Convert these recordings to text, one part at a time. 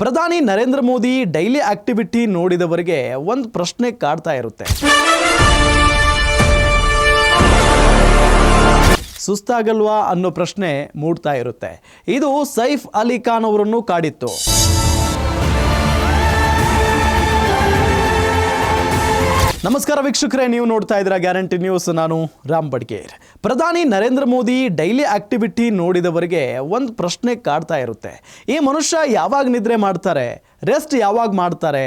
ಪ್ರಧಾನಿ Narendra Modi daily activity ನೋಡಿದವರಿಗೆ ಒಂದು ಪ್ರಶ್ನೆ ಕಾಡ್ತಾ ಇರುತ್ತೆ. ಸುಸ್ತಾಗಲ್ವಾ ಅನ್ನೋ ಪ್ರಶ್ನೆ ಮೂಡ್ತಾ ಇರುತ್ತೆ. ಇದು ಸೈಫ್ ಅಲಿ ಖಾನ್ ಅವರನ್ನು ಕಾಡಿತ್ತು. ನಮಸ್ಕಾರ ವೀಕ್ಷಕರೇ, ನೀವು ನೋಡ್ತಾ ಇದ್ದೀರಾ ಗ್ಯಾರಂಟಿ ನ್ಯೂಸ್. ನಾನು ರಾಮ್ ಬಡ್ಗೇರ್. ಪ್ರಧಾನಿ ನರೇಂದ್ರ ಮೋದಿ ಡೈಲಿ ಆಕ್ಟಿವಿಟಿ ನೋಡಿದವರಿಗೆ ಒಂದು ಪ್ರಶ್ನೆ ಕಾಡ್ತಾ ಇರುತ್ತೆ. ಈ ಮನುಷ್ಯ ಯಾವಾಗ ನಿದ್ರೆ ಮಾಡ್ತಾರೆ? ರೆಸ್ಟ್ ಯಾವಾಗ ಮಾಡ್ತಾರೆ?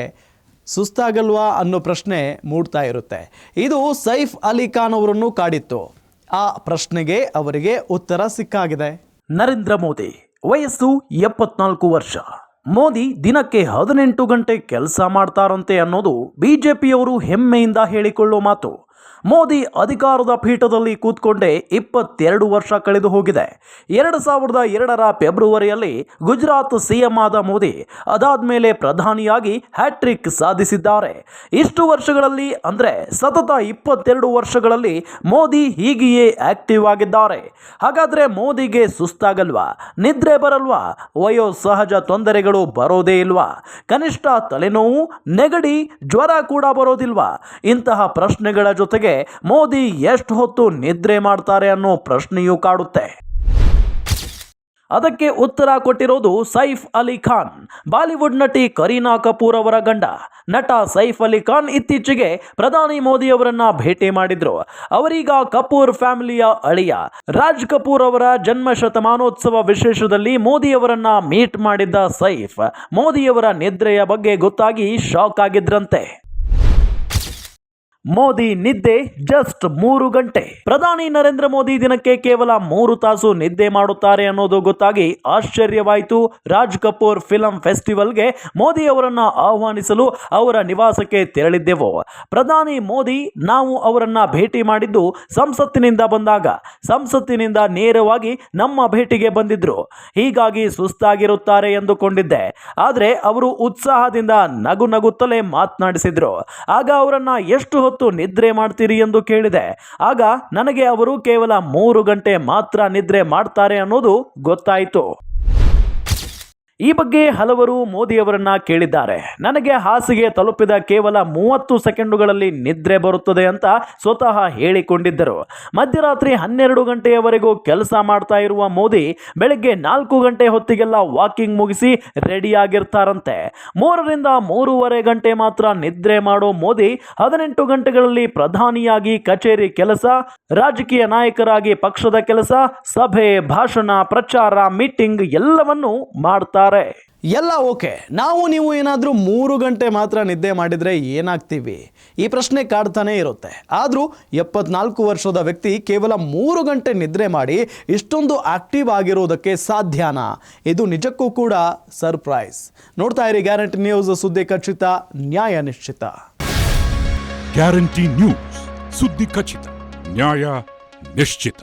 ಸುಸ್ತಾಗಲ್ವಾ ಅನ್ನೋ ಪ್ರಶ್ನೆ ಮೂಡ್ತಾ ಇರುತ್ತೆ. ಇದು ಸೈಫ್ ಅಲಿ ಖಾನ್ ಅವರನ್ನು ಕಾಡಿತ್ತು. ಆ ಪ್ರಶ್ನೆಗೆ ಅವರಿಗೆ ಉತ್ತರ ಸಿಕ್ಕಾಗಿದೆ. ನರೇಂದ್ರ ಮೋದಿ, ವಯಸ್ಸು ಎಪ್ಪತ್ನಾಲ್ಕು ವರ್ಷ. ಮೋದಿ ದಿನಕ್ಕೆ ಹದಿನೆಂಟು ಗಂಟೆ ಕೆಲಸ ಮಾಡ್ತಾರಂತೆ ಅನ್ನೋದು ಬಿಜೆಪಿಯವರು ಹೆಮ್ಮೆಯಿಂದ ಹೇಳಿಕೊಳ್ಳೋ ಮಾತು. ಮೋದಿ ಅಧಿಕಾರದ ಪೀಠದಲ್ಲಿ ಕೂತ್ಕೊಂಡೇ ಇಪ್ಪತ್ತೆರಡು ವರ್ಷ ಕಳೆದು ಹೋಗಿದೆ. ಎರಡು ಸಾವಿರದ ಎರಡರ ಫೆಬ್ರವರಿಯಲ್ಲಿ ಗುಜರಾತ್ ಸಿಎಂ ಆದ ಮೋದಿ ಅದಾದ ಮೇಲೆ ಪ್ರಧಾನಿಯಾಗಿ ಹ್ಯಾಟ್ರಿಕ್ ಸಾಧಿಸಿದ್ದಾರೆ. ಇಷ್ಟು ವರ್ಷಗಳಲ್ಲಿ ಅಂದರೆ ಸತತ ಇಪ್ಪತ್ತೆರಡು ವರ್ಷಗಳಲ್ಲಿ ಮೋದಿ ಹೀಗೆಯೇ ಆಕ್ಟಿವ್ ಆಗಿದ್ದಾರೆ. ಹಾಗಾದ್ರೆ ಮೋದಿಗೆ ಸುಸ್ತಾಗಲ್ವಾ? ನಿದ್ರೆ ಬರಲ್ವಾ? ವಯೋ ಸಹಜ ತೊಂದರೆಗಳು ಬರೋದೇ ಇಲ್ವಾ? ಕನಿಷ್ಠ ತಲೆನೋವು, ನೆಗಡಿ, ಜ್ವರ ಕೂಡ ಬರೋದಿಲ್ವಾ? ಇಂತಹ ಪ್ರಶ್ನೆಗಳ ಜೊತೆಗೆ ಮೋದಿ ಎಷ್ಟು ಹೊತ್ತು ನಿದ್ರೆ ಮಾಡ್ತಾರೆ ಅನ್ನೋ ಪ್ರಶ್ನೆಯೂ ಕಾಡುತ್ತೆ. ಅದಕ್ಕೆ ಉತ್ತರ ಕೊಟ್ಟಿರೋದು ಸೈಫ್ ಅಲಿ ಖಾನ್. ಬಾಲಿವುಡ್ ನಟಿ ಕರೀನಾ ಕಪೂರ್ ಅವರ ಗಂಡ. ನಟ ಸೈಫ್ ಅಲಿ ಖಾನ್ ಇತ್ತೀಚೆಗೆ ಪ್ರಧಾನಿ ಮೋದಿ ಅವರನ್ನ ಭೇಟಿ ಮಾಡಿದ್ರು. ಅವರೀಗ ಕಪೂರ್ ಫ್ಯಾಮಿಲಿಯ ಅಳಿಯ. ರಾಜ್ ಕಪೂರ್ ಅವರ ಜನ್ಮ ಶತಮಾನೋತ್ಸವ ವಿಶೇಷದಲ್ಲಿ ಮೋದಿ ಅವರನ್ನ ಮೀಟ್ ಮಾಡಿದ್ದ ಸೈಫ್. ಮೋದಿಯವರ ನಿದ್ರೆಯ ಬಗ್ಗೆ ಗೊತ್ತಾಗಿ ಶಾಕ್ ಆಗಿದ್ರಂತೆ. ಮೋದಿ ನಿದ್ದೆ ಜಸ್ಟ್ ಮೂರು ಗಂಟೆ. ಪ್ರಧಾನಿ ನರೇಂದ್ರ ಮೋದಿ ದಿನಕ್ಕೆ ಕೇವಲ ಮೂರು ತಾಸು ನಿದ್ದೆ ಮಾಡುತ್ತಾರೆ ಅನ್ನೋದು ಗೊತ್ತಾಗಿ ಆಶ್ಚರ್ಯವಾಯಿತು. ರಾಜ್ ಕಪೂರ್ ಫಿಲಂ ಫೆಸ್ಟಿವಲ್ಗೆ ಮೋದಿ ಅವರನ್ನ ಆಹ್ವಾನಿಸಲು ಅವರ ನಿವಾಸಕ್ಕೆ ತೆರಳಿದ್ದೆವು. ಪ್ರಧಾನಿ ಮೋದಿ ನಾವು ಅವರನ್ನ ಭೇಟಿ ಮಾಡಿದ್ದು ಸಂಸತ್ತಿನಿಂದ ಬಂದಾಗ. ಸಂಸತ್ತಿನಿಂದ ನೇರವಾಗಿ ನಮ್ಮ ಭೇಟಿಗೆ ಬಂದಿದ್ರು. ಹೀಗಾಗಿ ಸುಸ್ತಾಗಿರುತ್ತಾರೆ ಎಂದುಕೊಂಡಿದ್ದೆ. ಆದರೆ ಅವರು ಉತ್ಸಾಹದಿಂದ ನಗು ನಗುತ್ತಲೇ ಮಾತನಾಡಿಸಿದ್ರು. ಆಗ ಅವರನ್ನ ಎಷ್ಟು ನಿದ್ರೆ ಮಾಡ್ತೀರಿ ಎಂದು ಕೇಳಿದೆ. ಆಗ ನನಗೆ ಅವರು ಕೇವಲ ಮೂರು ಗಂಟೆ ಮಾತ್ರ ನಿದ್ರೆ ಮಾಡ್ತಾರೆ ಅನ್ನೋದು ಗೊತ್ತಾಯಿತು. ಈ ಬಗ್ಗೆ ಹಲವರು ಮೋದಿಯವರನ್ನ ಕೇಳಿದ್ದಾರೆ. ನನಗೆ ಹಾಸಿಗೆ ತಲುಪಿದ ಕೇವಲ ಮೂವತ್ತು ಸೆಕೆಂಡುಗಳಲ್ಲಿ ನಿದ್ರೆ ಬರುತ್ತದೆ ಅಂತ ಸ್ವತಃ ಹೇಳಿಕೊಂಡಿದ್ದರು. ಮಧ್ಯರಾತ್ರಿ ಹನ್ನೆರಡು ಗಂಟೆಯವರೆಗೂ ಕೆಲಸ ಮಾಡ್ತಾ ಇರುವ ಮೋದಿ ಬೆಳಗ್ಗೆ ನಾಲ್ಕು ಗಂಟೆ ಹೊತ್ತಿಗೆಲ್ಲ ವಾಕಿಂಗ್ ಮುಗಿಸಿ ರೆಡಿಯಾಗಿರ್ತಾರಂತೆ. ಮೂರರಿಂದ ಮೂರುವರೆ ಗಂಟೆ ಮಾತ್ರ ನಿದ್ರೆ ಮಾಡೋ ಮೋದಿ ಹದಿನೆಂಟು ಗಂಟೆಗಳಲ್ಲಿ ಪ್ರಧಾನಿಯಾಗಿ ಕಚೇರಿ ಕೆಲಸ, ರಾಜಕೀಯ ನಾಯಕರಾಗಿ ಪಕ್ಷದ ಕೆಲಸ, ಸಭೆ, ಭಾಷಣ, ಪ್ರಚಾರ, ಮೀಟಿಂಗ್ ಎಲ್ಲವನ್ನು ಮಾಡ್ತಾರೆ ಎಲ್ಲ ಓಕೆ. ನಾವು ನೀವು ಏನಾದರೂ ಮೂರು ಗಂಟೆ ಮಾತ್ರ ನಿದ್ದೆ ಮಾಡಿದರೆ ಏನಾಗ್ತೀವಿ? ಈ ಪ್ರಶ್ನೆ ಕಾಡ್ತಾನೇ ಇರುತ್ತೆ. ಆದರೂ ಎಪ್ಪತ್ನಾಲ್ಕು ವರ್ಷದ ವ್ಯಕ್ತಿ ಕೇವಲ ಮೂರು ಗಂಟೆ ನಿದ್ರೆ ಮಾಡಿ ಇಷ್ಟೊಂದು ಆಕ್ಟಿವ್ ಆಗಿರೋದಕ್ಕೆ ಸಾಧ್ಯನಾ? ಇದು ನಿಜಕ್ಕೂ ಕೂಡ ಸರ್ಪ್ರೈಸ್. ನೋಡ್ತಾ ಇರಿ ಗ್ಯಾರಂಟಿ ನ್ಯೂಸ್ ಸುದ್ದಿ ಖಚಿತ, ನ್ಯಾಯ ನಿಶ್ಚಿತ. ಗ್ಯಾರಂಟಿ ನ್ಯೂಸ್ ಸುದ್ದಿ ಖಚಿತ, ನ್ಯಾಯ ನಿಶ್ಚಿತ.